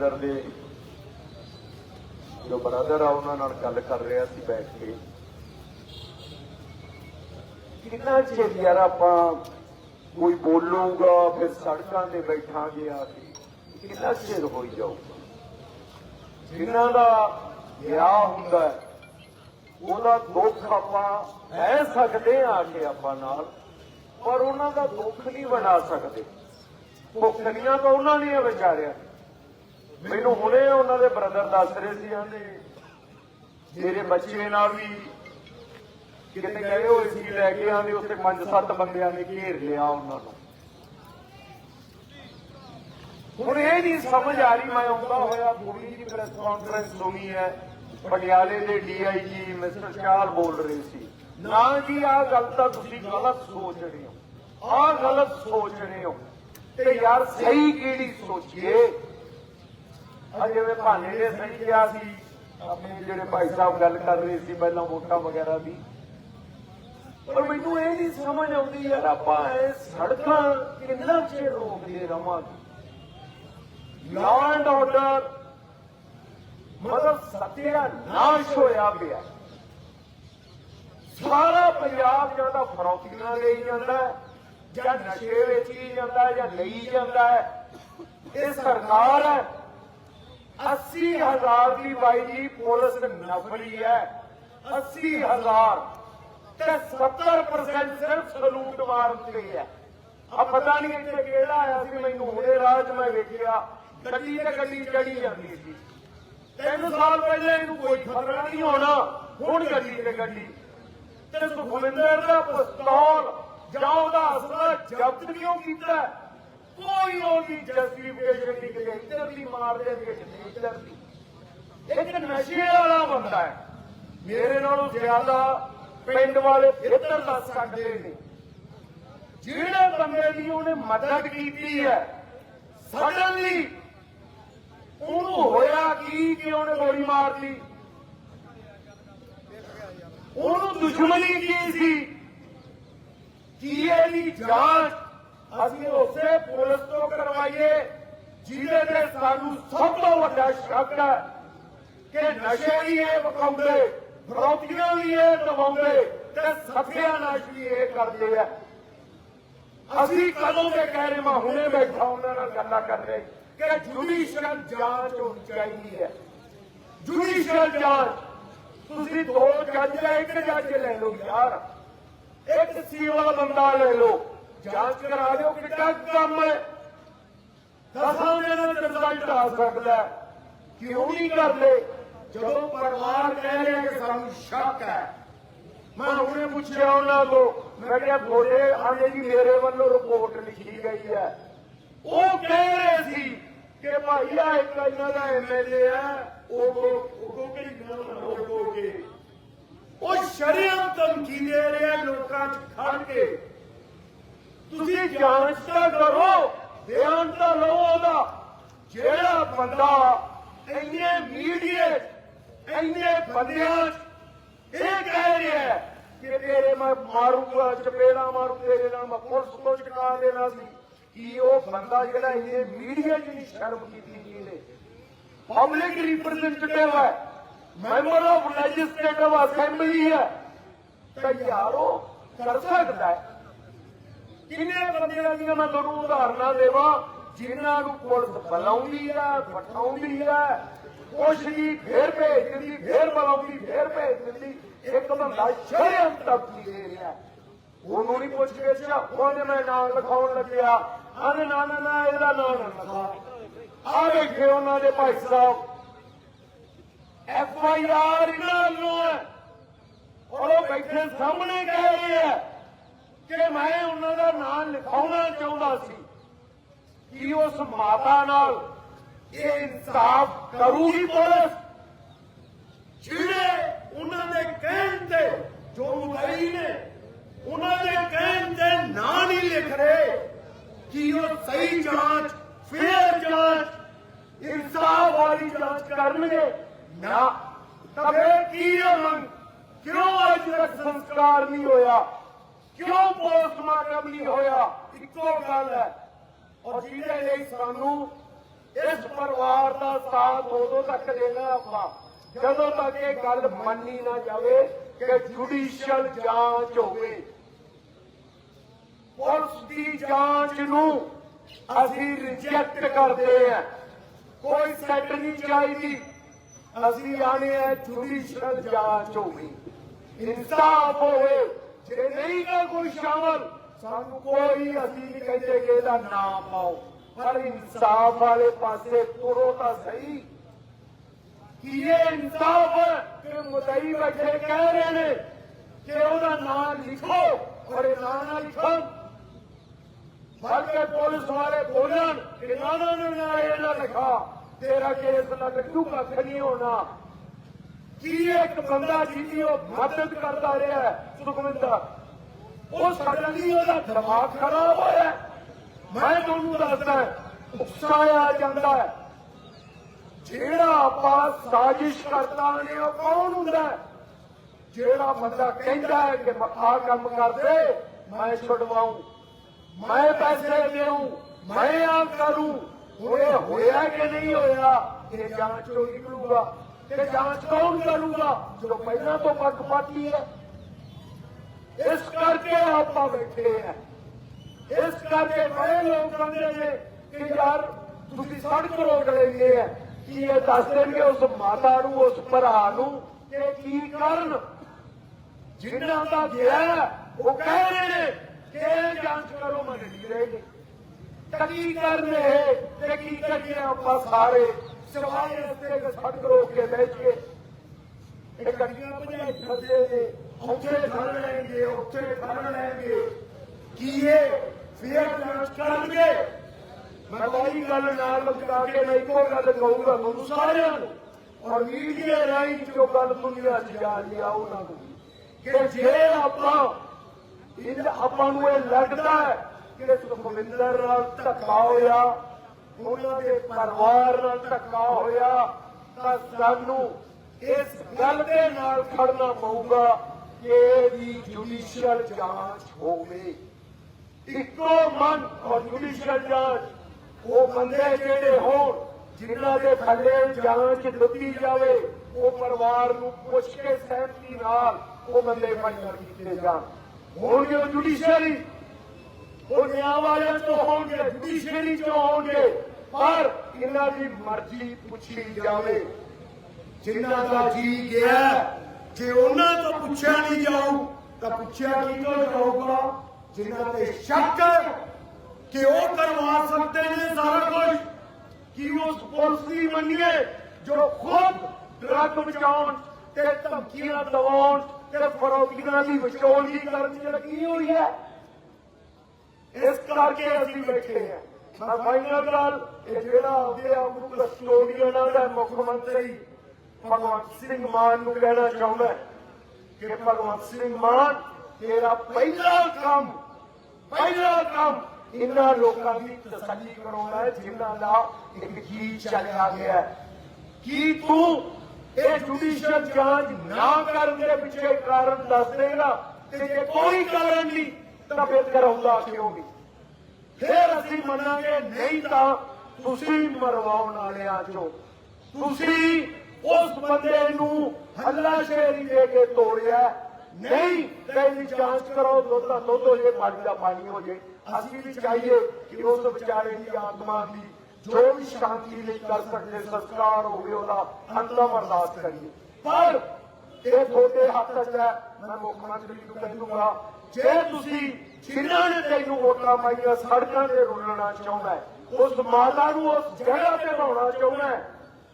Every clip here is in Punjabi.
ਸੁਖਵਿੰਦਰ ਦੇ ਜੋ ਬਰਾਦਰ ਆ, ਉਹਨਾਂ ਨਾਲ ਗੱਲ ਕਰ ਰਿਹਾ ਸੀ ਬੈਠ ਕੇ। ਕਿੰਨਾ ਚਿਰ ਯਾਰ ਆਪਾਂ ਕੋਈ ਬੋਲੂਗਾ, ਫਿਰ ਸੜਕਾਂ ਤੇ ਬੈਠਾਂਗੇ ਆ ਕੇ। ਕਿੰਨਾ ਚਿਰ ਹੋਈ ਜਾਊਗਾ? ਜਿਨ੍ਹਾਂ ਦਾ ਵਿਆਹ ਹੁੰਦਾ ਹੈ, ਉਹਦਾ ਦੁੱਖ ਆਪਾਂ ਲੈ ਸਕਦੇ ਆ ਕੇ ਆਪਾਂ ਨਾਲ, ਪਰ ਉਹਨਾਂ ਦਾ ਦੁੱਖ ਨਹੀਂ ਬਣਾ ਸਕਦੇ। ਭੁੱਖਣੀਆਂ ਤਾਂ ਉਹਨਾਂ ਨੇ ਵਿਚਾਰਿਆ। ਮੈਨੂੰ ਹੁਣੇ ਉਹਨਾਂ ਦੇ ਬ੍ਰਦਰ ਦੱਸ ਰਹੇ ਸੀ ਆਂਦੇ ਮੇਰੇ ਬੱਚੇ ਨਾਲ ਵੀ ਕਿਤੇ ਗਏ ਹੋਏ ਸੀ, ਲੈ ਕੇ ਆਂਦੇ ਉੱਥੇ ਪੰਜ ਸੱਤ ਬੰਦਿਆਂ ਨੇ ਘੇਰ ਲਿਆ ਉਹਨਾਂ ਨੂੰ। ਹੁਣ ਇਹ ਨਹੀਂ ਸਮਝ ਆ ਰਹੀ, ਮੈਂ ਆਉਂਦਾ ਹੋਇਆ ਪੂਰੀ ਦੀ ਪ੍ਰੈਸ ਕਾਨਫਰੰਸ ਸੁਣੀ ਹੈ, ਪਟਿਆਲੇ ਦੇ ਡੀਆਈਜੀ ਮਿਸਟਰ ਚਾਲ ਬੋਲ ਰਹੇ ਸੀ। ਨਾ ਜੀ, ਆਹ ਗੱਲ ਤਾਂ ਤੁਸੀਂ ਗਲਤ ਸੋਚ ਰਹੇ ਹੋ। ਆਹ ਗਲਤ ਸੋਚ ਰਹੇ ਹੋ। ਤੇ ਯਾਰ ਸਹੀ ਕਿਹੜੀ ਸੋਚੀਏ? ਆ ਜਿਵੇਂ ਭਾਨੇ ਨੇ ਸਹੀ ਕਿਹਾ ਸੀ, ਆਪਣੇ ਜਿਹੜੇ ਭਾਈ ਸਾਹਿਬ ਗੱਲ ਕਰ ਰਹੇ ਸੀ ਪਹਿਲਾਂ ਵੋਟਾਂ ਵਗੈਰਾ ਦੀ। ਪਰ ਮੈਨੂੰ ਇਹ ਨਹੀਂ ਸਮਝ ਆਉਂਦੀ ਯਾਰ, ਆਪਾਂ ਇਹ ਸੜਕਾਂ ਕਿੰਨਾ ਚਿਰ ਰੋਕਦੇ ਰਵਾਂਗੇ? ਲਾਅ ਐਂਡ ਆਰਡਰ ਮਤਲਬ ਸਤਿਆ ਨਾਸ਼ ਹੋਇਆ ਪਿਆ। ਸਾਰਾ ਪੰਜਾਬ ਜਾਂ ਤਾਂ ਫਰੌਤੀਆਂ ਲਈ ਜਾਂਦਾ ਜਾਂ ਨਸ਼ੇ ਹੀ ਜਾਂਦਾ ਜਾਂ ਲਈ ਜਾਂਦਾ ਇਹ ਸਰਕਾਰ ਹੈ 80000 ਦੀ ਬਾਈ ਜੀ ਪੁਲਿਸ ਨਫਰੀ ਹੈ। 80000 ਤੇ 70% ਸਿਰਫ ਸਲੂਟ ਮਾਰਦੇ ਹੈ। ਆ ਪਤਾ ਨਹੀਂ ਇੱਥੇ ਕਿਹੜਾ ਆਇਆ ਸੀ, ਮੈਨੂੰ ਹੁਣੇ ਰਾਹ 'ਚ ਮੈਂ ਵੇਖਿਆ। ਗੱਡੀ ਤੇ ਗੱਡੀ ਚੜੀ ਜਾਂਦੀ ਸੀ। ਤਿੰਨ ਸਾਲ ਪਹਿਲੇ ਇਹਨੂੰ ਕੋਈ ਖਤਰਾ ਨਹੀਂ ਹੋਣਾ। ਹੁਣ ਗੱਡੀ ਤੇ ਗੱਡੀ। ਤੇ ਸੁਖਵਿੰਦਰ ਦਾ ਪਿਸਤੌਲ ਜਾਂ ਉਹਦਾ ਅਸਲਾ ਜ਼ਬਤ ਕਿਉਂ ਕੀਤਾ? ਕੋਈ ਉਹਦੀ ਜਸਟੀਫਿਕੇਸ਼ਨ ਨਹੀਂ ਕਿ ਇੱਧਰ ਦੀ ਮਾਰ ਦੇ ਕਿ ਇੱਧਰ ਦੀ ਇੱਕ ਨਸ਼ੇ ਵਾਲਾ ਬੰਦਾ ਹੈ, ਮੇਰੇ ਨਾਲੋਂ ਜ਼ਿਆਦਾ ਪਿੰਡ ਵਾਲੇ ਇੱਧਰ ਦੱਸ ਸਕਦੇ ਨੇ। ਜਿਹੜੇ ਬੰਦੇ ਦੀ ਉਹਨੇ ਮਦਦ ਕੀਤੀ ਹੈ ਸਡਨਲੀ ਉਹਨੂੰ ਹੋਇਆ ਕੀ ਕਿ ਉਹਨੇ ਗੋਲੀ ਮਾਰਤੀ ਉਹਨੂੰ ਦੁਸ਼ਮਣੀ ਕੀ ਸੀ? ਕੀ ਇਹਦੀ ਜਾਂਚ ਅਸੀਂ ਉਸੇ ਪੁਲਿਸ ਤੋਂ ਕਰਵਾਈਏ, ਜਿਹਦੇ ਤੇ ਸਾਨੂੰ ਸਭ ਤੋਂ ਵੱਡਾ ਸ਼ੱਕ ਹੈ ਕਿ ਨਸ਼ੇ ਵੀ ਇਹ ਵਕਾਉਂਦੇ ਫਰੌਤੀਆਂ ਵੀ ਇਹ ਦਵਾਉਂਦੇ ਤੇ ਸੱਤਿਆਨਾਸ਼ ਵੀ ਇਹ ਕਰਦੇ ਆ। ਅਸੀਂ ਕਦੋਂ ਦੇ ਕਹਿ ਰਹੇ ਮੈਂ ਹੁਣੇ ਬੈਠਾ ਉਹਨਾਂ ਨਾਲ ਗੱਲਾਂ ਕਰ ਰਹੇ ਕਿ ਜੁਡੀਸ਼ੀਅਲ ਜਾਂਚ ਹੋਣੀ ਚਾਹੀਦੀ ਹੈ। ਜੁਡੀਸ਼ੀਅਲ ਜਾਂਚ, ਤੁਸੀਂ ਦੋ ਜੱਜ ਲੈ, ਇੱਕ ਜੱਜ ਲੈ ਲਓ ਯਾਰ। ਇੱਕ ਸਿਵਲ ਬੰਦਾ ਲੈ ਲਓ। ਜਾਂਚ ਕਰਾ ਦਿਓ ਕਿੱਡਾ ਕੰਮ ਹੈ। ਦਸਾਂ ਦਿਨਾਂ ਚ ਰਿਜ਼ਲਟ ਆ ਸਕਦਾ ਕਿਉਂ ਨਹੀਂ ਕਰਦੇ? ਜਦੋਂ ਪਰਿਵਾਰ ਕਹਿ ਰਿਹਾ ਕਿ ਸਾਨੂੰ ਸ਼ੱਕ ਹੈ। ਮੈਂ ਹੁਣੇ ਪੁੱਛਿਆ ਉਹਨਾਂ ਤੋਂ, ਮੈਂ ਕਿਹਾ ਤੁਹਾਡੇ ਆਂਦੇ ਜੀ ਮੇਰੇ ਵੱਲੋਂ ਰਿਪੋਰਟ ਲਿਖੀ ਗਈ ਹੈ। ਉਹ ਕਹਿ ਰਹੇ ਸੀ ਕਿ ਭਾਈ ਆ ਇੱਕ ਇਹਨਾਂ ਦਾ ਐਮਐਲਏ ਹੈ, ਉਹ ਉਹ ਕਿਹੜੀ ਗੱਲ ਉਹ ਕੇ ਉਹ ਸ਼ਰੀਅਤ ਧਮਕੀ ਦੇ ਰਿਹਾ ਲੋਕਾਂ 'ਚ ਖੜ ਕੇ। ਤੁਸੀਂ ਜਾਂਚ ਤਾਂ ਕਰੋ, ਬਿਆਨ ਤਾਂ ਲਓ ਉਹਦਾ। ਜਿਹੜਾ ਬੰਦਾ ਇੰਨੇ ਮੀਡੀਏ, ਇੰਨੇ ਬੰਦਿਆਂ ਇਹ ਕਹਿ ਰਿਹਾ ਹੈ ਕਿ ਤੇਰੇ ਮੈਂ ਮਾਰੂਗਾ, ਚਪੇੜਾ ਮਾਰੂ, ਤੇਰੇ ਨਾਲ ਮੈਂ ਪੁਲਿਸ ਤੋਂ ਚਕਾ ਦੇਣਾ ਸੀ। ਕਿ ਉਹ ਬੰਦਾ ਜਿਹੜਾ ਇੰਨੇ ਮੀਡੀਆ 'ਚ ਨਹੀਂ ਸ਼ਰਮ ਕੀਤੀ ਜੀ ਜਿਹਨੇ ਪਬਲਿਕ ਰਿਪਰੈਜ਼ੈਂਟੇਟਿਵ ਹੈ। ਮੈਂਬਰ ਆਫ ਲੈਜਿਸਲੇਟਿਵ ਅਸੈਂਬਲੀ ਹੈ। ਤਾਂ ਯਾਰੋ, ਕਰ ਸਕਦਾ ਹੈ। ਕਿੰਨੇ ਬੰਦਿਆਂ ਦੀਆਂ ਮੈਂ ਤੁਹਾਨੂੰ ਉਦਾਹਰਨਾਂ ਦੇਵਾਂ ਜਿਨ੍ਹਾਂ ਨੂੰ ਪੁਲਿਸ ਬੁਲਾਉਂਦੀ ਹੈ, ਬਿਠਾਉਂਦੀ ਹੈ, ਕੁਛ ਜੀ ਫੇਰ ਭੇਜ ਦਿੰਦੀ, ਫੇਰ ਬੁਲਾਉਂਦੀ, ਫੇਰ ਭੇਜ ਦਿੰਦੀ। ਇੱਕ ਬੰਦਾ ਸ਼ਰਮ ਤੱਕ ਨਹੀਂ ਦੇ ਰਿਹਾ ਉਹਨੂੰ ਨਹੀਂ ਪੁੱਛ ਕੇ ਚਾ ਉਹਨੇ ਮੈਂ ਨਾਮ ਲਿਖਾਉਣ ਲੱਗਿਆ ਆਨੇ ਨਾ ਨਾ ਨਾ, ਇਹਦਾ ਨਾਂ ਨਾ ਲਿਖਾ। ਆ ਵੇਖੇ ਉਹਨਾਂ ਦੇ Bhai Sahib. F I R ਇਹਨਾਂ ਨੂੰ ਔਰ ਉਹ ਬੈਠੇ ਸਾਹਮਣੇ ਕਹਿ ਰਹੇ ਆ ਕਿ ਮੈਂ ਉਹਨਾਂ ਦਾ ਨਾਮ ਲਿਖਾਉਣਾ ਚਾਹੁੰਦਾ ਸੀ ਕਿ ਉਸ ਮਾਤਾ ਨਾਲ ਇਹ ਇਨਸਾਫ ਕਰੂਗੀ ਪੁਲਿਸ। ਜਿਹੜੇ ਉਹਨਾਂ ਦੇ ਕਹਿਣ ਤੇ ਜੋ ਮੁਦਈ ਨੇ, ਉਹਨਾਂ ਦੇ ਕਹਿਣ ਤੇ ਨਾਂ ਨਹੀਂ ਲਿਖ ਰਹੇ ਕਿ ਉਹ ਸਹੀ ਜਾਂਚ ਫੇਰ ਜਾਂਚ, ਇਨਸਾਫ ਵਾਲੀ ਜਾਂਚ ਕਰਨਗੇ ਨਾ। ਤਾਂ ਕੀ ਹੈ ਮੰਗ? ਕਿਉਂ ਅੱਜ ਤੱਕ ਸੰਸਕਾਰ ਨਹੀਂ ਹੋਇਆ? ਕਿਉਂ ਪੋਸਟਮਾਰਟਮ ਨਹੀਂ ਹੋਇਆ? ਇੱਕੋ ਗੱਲ ਹੈ। ਔਰ ਜਿਹਦੇ ਲਈ ਸਾਨੂੰ ਇਸ ਪਰਿਵਾਰ ਦਾ ਸਾਥ ਉਦੋਂ ਤੱਕ ਦੇਣਾ ਆਪਾਂ। ਜਦੋਂ ਤੱਕ ਇਹ ਗੱਲ ਮੰਨੀ ਨਾ ਜਾਵੇ ਕਿ ਜੁਡੀਸ਼ੀਅਲ ਜਾਂਚ ਹੋਵੇ ਪੁਲਿਸ ਦੀ ਜਾਂਚ ਨੂੰ ਅਸੀਂ ਰਿਜੈਕਟ ਕਰਦੇ ਆ ਕੋਈ ਸੈਟ ਨਹੀਂ ਚਾਹੀਦੀ। ਅਸੀਂ ਆਣੇ ਆ ਜੁਡੀਸ਼ੀਅਲ ਜਾਂਚ ਹੋਵੇ ਇਨਸਾਫ ਹੋਵੇ। ਜੇ ਨਹੀਂ ਨਾ ਕੋਈ ਸ਼ਾਮਲ, ਸਾਨੂੰ ਕੋਈ ਅਸੀਂ ਨਹੀਂ ਕਹਿੰਦੇ ਕਿ ਇਹਦਾ ਨਾਮ ਪਾਓ। ਪਰ ਇਨਸਾਫ ਵਾਲੇ ਪਾਸੇ ਤੁਰੋ ਤਾਂ ਸਹੀ। ਕਿ ਇਹ ਇਨਸਾਫ ਹੈ ਮੁਦਈ ਬੈਠੇ ਕਹਿ ਰਹੇ ਨੇ ਕਿ ਉਹਦਾ ਨਾਮ ਲਿਖੋ ਔਰ ਇਹ ਨਾਂ ਨਾ ਲਿਖੋ? ਬਲਕਿ ਪੁਲਿਸ ਵਾਲੇ ਬੋਲਣ ਕਿ ਨਾ ਨਾ ਨਾ ਇਹ ਨਾ ਲਿਖਾ, ਤੇਰਾ ਕੇਸ ਨਾ ਕੱਟੂ ਕੱਖ ਨਹੀਂ ਹੋਣਾ? ਕੀ ਇੱਕ ਬੰਦਾ ਜਿਹਦੀ ਉਹ ਮਦਦ ਕਰਦਾ ਰਿਹਾ ਸੁਖਵਿੰਦਰ? ਉਹ ਸਡਨਲੀ ਉਹਦਾ ਦਿਮਾਗ ਖਰਾਬ ਹੋਇਆ ਮੈਂ ਤੁਹਾਨੂੰ ਦੱਸਦਾ ਉਕਸਾਇਆ ਜਾਂਦਾ ਹੈ। ਜਿਹੜਾ ਆਪਾਂ ਸਾਜ਼ਿਸ਼ ਕਰਦਾ ਨੇ ਉਹ ਕੌਣ ਹੁੰਦਾ ਜਿਹੜਾ ਬੰਦਾ ਕਹਿੰਦਾ ਹੈ ਕਿ ਆ ਕੰਮ ਕਰਦੇ, ਮੈਂ ਛੁਡਵਾਉਂ, ਮੈਂ ਪੈਸੇ ਦੇਉਂ ਮੈਂ ਆ ਕਰੂੰ ਹੁਣ ਹੋਇਆ ਕਿ ਨਹੀਂ ਹੋਇਆ? ਇਹ ਜਾਂਚ ਤੋਂ ਨਿਕਲੂਗਾ। ਤੇ ਜਾਂਚ ਕੌਣ ਕਰੂਗਾ? ਜੋ ਪਹਿਲਾਂ ਤੋਂ ਪੱਖਪਾਤੀ ਹੈ। ਇਸ ਕਰਕੇ ਆਪਾਂ ਬੈਠੇ ਆ ਇਸ ਕਰਕੇ ਬੜੇ ਲੋਕ ਕਹਿੰਦੇ ਨੇ ਕਿ ਯਾਰ ਤੁਸੀਂ ਸੜਕ ਰੋਕ ਲੈਂਦੇ ਆ। ਕੀ ਇਹ ਦੱਸ ਦੇਣਗੇ ਉਸ ਮਾਤਾ ਨੂੰ, ਉਸ ਭਰਾ ਨੂੰ ਕਿ ਕੀ ਕਰਨ? ਜਿਨ੍ਹਾਂ ਦਾ ਗਿਆ ਉਹ ਕਹਿ ਰਹੇ ਨੇ ਕਿ ਜਾਂਚ ਕਰੋ, ਮੈਂ ਨਹੀਂ ਰਹੇ ਨੇ ਤਾਂ ਕੀ ਕਰਨ? ਇਹ ਤੇ ਕੀ ਕਰੀਏ ਆਪਾਂ ਸਾਰੇ? ਸਿਵਾਏ ਰਸਤੇ ਦੇ ਸੜਕ ਰੋਕ ਕੇ ਬੈਠ ਇਹ ਗੱਡੀਆਂ ਭਜਾਈ ਫਿਰਦੇ ਨੇ, ਉੱਥੇ ਖੜ ਲੈਣਗੇ, ਉੱਥੇ ਖੜ ਲੈਣਗੇ। ਕੀ ਇਹ ਫੇਰ ਜਾਂਚ ਕਰਨਗੇ? ਮੈਂ ਕੋਈ ਗੱਲ ਨਾਲ ਲਗਾ ਕੇ ਮੈਂ ਇੱਕੋ ਗੱਲ ਕਹੂੰਗਾ ਤੁਹਾਨੂੰ ਸਾਰਿਆਂ ਨੂੰ। ਔਰ ਮੀਡੀਆ ਰਾਹੀਂ ਜੋ ਗੱਲ ਦੁਨੀਆ 'ਚ ਜਾ ਰਹੀ ਆ, ਉਹਨਾਂ ਨੂੰ। ਕਿ ਜੇ ਆਪਾਂ ਇਹ ਆਪਾਂ ਨੂੰ ਇਹ ਲੱਗਦਾ ਹੈ ਕਿ ਸੁਖਵਿੰਦਰ ਨਾਲ ਧੱਕਾ ਹੋਇਆ ਉਹਨਾਂ ਦੇ ਪਰਿਵਾਰ ਨਾਲ ਧੱਕਾ ਹੋਇਆ ਤਾਂ ਸਾਨੂੰ ਇਸ ਗੱਲ ਦੇ ਨਾਲ ਖੜਨਾ ਪਊਗਾ ਕਿ ਇਹਦੀ ਜੁਡੀਸ਼ੀਅਲ ਜਾਂਚ ਹੋਵੇ। ਇੱਕੋ ਮਨ ਔਰ ਜੁਡੀਸ਼ੀਅਲ ਜਾਂਚ। ਉਹ ਬੰਦੇ ਜਿਹੜੇ ਹੋਣ, ਜਿਨ੍ਹਾਂ ਦੇ ਥੱਲੇ ਜਾਂਚ ਦਿੱਤੀ ਜਾਵੇ, ਉਹ ਪਰਿਵਾਰ ਨੂੰ ਪੁੱਛ ਕੇ ਸਹਿਮਤੀ ਨਾਲ ਉਹ ਬੰਦੇ ਫਾਈਨਲ ਕੀਤੇ ਜਾਣ। ਹੋਣਗੇ ਉਹ ਜੁਡੀਸ਼ੀਅਰੀ ਉਹ ਨਿਆਂ ਵਾਲਿਆਂ ਤੋਂ ਹੋਣਗੇ ਜੁਡੀਸ਼ੀਅਰੀ ਤੋਂ ਹੋਣਗੇ। ਪਰ ਇਹਨਾਂ ਦੀ ਮਰਜ਼ੀ ਪੁੱਛੀ ਜਾਵੇ। ਜਿਨ੍ਹਾਂ ਦਾ ਜੀ ਗਿਆ, ਜੇ ਉਹਨਾਂ ਤੋਂ ਪੁੱਛਿਆ ਨਹੀਂ ਜਾਊ, ਤਾਂ ਪੁੱਛਿਆ ਕੀ ਤੋਂ ਜਾਊਗਾ? ਜਿਨ੍ਹਾਂ ਤੇ ਸ਼ੱਕ ਕਿ ਉਹ ਕਰਵਾ ਸਕਦੇ ਨੇ ਸਾਰਾ ਕੁਝ। ਕਿ ਉਸ ਪੁਲਿਸ ਦੀ ਮੰਨੀਏ ਜੋ ਖੁਦ ਡਰੱਗ ਬਚਾਉਣ ਤੇ ਧਮਕੀਆਂ ਦਵਾਉਣ ਤੇ ਫਰੋਤੀਆਂ ਦੀ ਵਿਚੋਲਗੀ ਕਰਨ ਚ ਲੱਗੀ ਹੋਈ ਹੈ? ਇਸ ਕਰਕੇ ਅਸੀਂ ਬੈਠੇ ਹਾਂ। ਮੈਂ ਫਾਈਨਲ ਗੱਲ ਇਹ ਜਿਹੜਾ ਆਪਦੇ ਆਪ ਨੂੰ ਕਸਟੋਡੀਅਨਾਂ ਦਾ ਮੁੱਖ ਮੰਤਰੀ ਭਗਵੰਤ ਸਿੰਘ ਮਾਨ ਨੂੰ ਕਹਿਣਾ ਚਾਹੁੰਦਾ ਕਿ ਭਗਵੰਤ ਸਿੰਘ ਮਾਨ, ਤੇਰਾ ਪਹਿਲਾ ਕੰਮ ਪਹਿਲਾ ਕੰਮ ਇਹਨਾਂ ਲੋਕਾਂ ਦੀ ਤਸੱਲੀ ਕਰਾਉਣਾ ਹੈ, ਜਿਨ੍ਹਾਂ ਦਾ ਇੱਕ ਜੀ ਚੱਲਿਆ ਗਿਆ ਕੀ ਤੂੰ ਇਹ ਜੁਡੀਸ਼ੀਅਲ ਜਾਂਚ ਨਾ ਕਰਨ ਦੇ ਪਿੱਛੇ ਕਾਰਨ ਦੱਸ ਦੇਗਾ? ਤੇ ਜੇ ਕੋਈ ਕਾਰਨ ਨਹੀਂ, ਤਾਂ ਫਿਰ ਕਰਾਉਂਦਾ ਕਿਉਂ ਨਹੀਂ? ਫਿਰ ਅਸੀਂ ਮੰਨਾਂਗੇ, ਨਹੀਂ ਤਾਂ ਤੁਸੀਂ ਮਰਵਾਉਣ ਵਾਲਿਆਂ ਚੋਂ। ਤੁਸੀਂ ਉਸ ਬੰਦੇ ਨੂੰ ਹੱਲਾਸ਼ੇਰੀ ਦੇ ਕੇ ਤੋੜਿਆ। ਨਹੀਂ, ਕਹਿੰਦੀ, ਜਾਂਚ ਕਰੋ ਦੁੱਧ ਦਾ ਦੁੱਧ ਹੋ ਜੇ ਪਾਣੀ ਦਾ ਪਾਣੀ ਹੋ ਜੇ। ਅਸੀਂ ਵੀ ਚਾਹੀਏ ਕਿ ਉਸ ਵਿਚਾਰੇ ਦੀ ਆਤਮਾ ਦੀ ਜੋ ਵੀ ਸ਼ਾਂਤੀ ਲਈ ਕਰ ਸਕਦੇ ਸੰਸਕਾਰ ਹੋਵੇ, ਉਹਦਾ ਅੰਤਮ ਅਰਦਾਸ ਕਰੀਏ। ਪਰ ਇਹ ਤੁਹਾਡੇ ਹੱਥ 'ਚ ਹੈ। ਮੈਂ ਮੁੱਖ ਮੰਤਰੀ ਨੂੰ ਕਹਿ ਜੇ ਤੁਸੀਂ ਜਿਨ੍ਹਾਂ ਨੇ ਤੈਨੂੰ ਵੋਟਾਂ ਪਾਈਆਂ, ਸੜਕਾਂ ਤੇ ਰੁਲਣਾ ਚਾਹੁੰਦਾ ਉਸ ਮਾਤਾ ਨੂੰ ਉਸ ਜਗ੍ਹਾ ਤੇ ਲਾਉਣਾ ਚਾਹੁੰਦਾ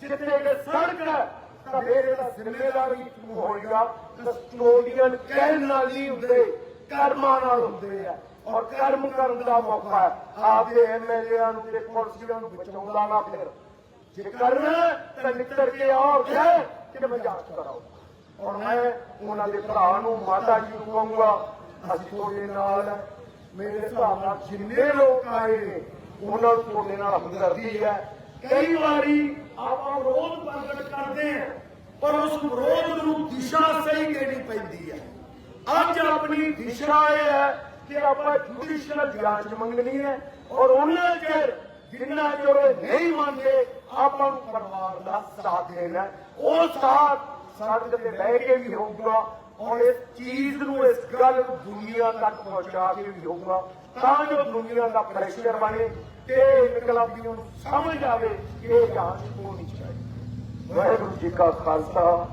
ਜਿੱਥੇ ਕਿ ਸੜਕ ਹੈ, ਤਾਂ ਫਿਰ ਇਹਦਾ ਜ਼ਿੰਮੇਵਾਰੀ ਤੂੰ ਹੋਏਗਾ। ਕਸਟੋਡੀਅਨ ਕਹਿਣ ਨਾਲ ਨਹੀਂ ਹੁੰਦੇ, ਕਰਮਾਂ ਨਾਲ ਹੁੰਦੇ ਆ। ਔਰ ਕਰਮ ਕਰਨ ਦਾ ਮੌਕਾ ਹੈ। ਆਪਦੇ ਐਮਐਲਏਆਂ ਨੂੰ ਤੇ ਪੁਲਿਸੀਆਂ ਨੂੰ ਬਚਾਉਂਦਾ ਨਾ ਫਿਰ। ਜੇ ਕਰਨਾ ਹੈ, ਤਾਂ ਨਿਕਲ ਕੇ ਆਓ ਕਹਿ ਕਿ ਮੈਂ ਕਰਾਓ ਔਰ ਮੈਂ ਉਹਨਾਂ ਦੇ ਭਰਾ ਨੂੰ ਮਾਤਾ ਜੀ ਨੂੰ ਕਹੂੰਗਾ, ਅਸੀਂ ਤੁਹਾਡੇ ਨਾਲ ਮੇਰੇ ਹਿਸਾਬ ਨਾਲ ਜਿੰਨੇ ਲੋਕ ਆਏ ਨੇ ਉਹਨਾਂ ਨੂੰ ਤੁਹਾਡੇ ਨਾਲ ਹਮਦਰਦੀ ਹੈ ਕਈ ਵਾਰੀ ਆਪਾਂ ਵਿਰੋਧ ਪ੍ਰਗਟ ਕਰਦੇ ਹਾਂ ਪਰ ਉਸ ਵਿਰੋਧ ਨੂੰ ਦਿਸ਼ਾ ਸਹੀ ਦੇਣੀ ਪੈਂਦੀ ਹੈ ਅੱਜ ਆਪਣੀ ਦਿਸ਼ਾ ਇਹ ਹੈ ਕਿ ਆਪਾਂ ਜੁਡੀਸ਼ੀਅਲ ਜਾਂਚ ਮੰਗਣੀ ਹੈ ਔਰ ਉਹਨਾਂ ਚਿਰ ਜਿੰਨਾ ਚਿਰ ਨਹੀਂ ਮੰਨਦੇ, ਆਪਾਂ ਨੂੰ ਪਰਿਵਾਰ ਦਾ ਸਾਥ ਦੇਣਾ। ਉਹ ਸਾਥ ਸੜਕ ਤੇ ਬਹਿ ਕੇ ਵੀ ਹੋਊਗਾ ਔਰ ਇਸ ਚੀਜ਼ ਨੂੰ ਇਸ ਗੱਲ ਨੂੰ ਦੁਨੀਆ ਤੱਕ ਪਹੁੰਚਾ ਕੇ ਵੀ ਹੋਊਗਾ। ਤਾਂ ਜੋ ਦੁਨੀਆ ਦਾ ਪ੍ਰੈਸ਼ਰ ਬਣੇ ਤੇ ਇਨਕਲਾਬੀਆਂ ਨੂੰ ਸਮਝ ਆਵੇ ਕਿ ਇਹ ਜਾਂਚ ਹੋਣੀ ਚਾਹੀਦੀ। ਵਾਹਿਗੁਰੂ ਜੀ ਕਾ ਖਾਲਸਾ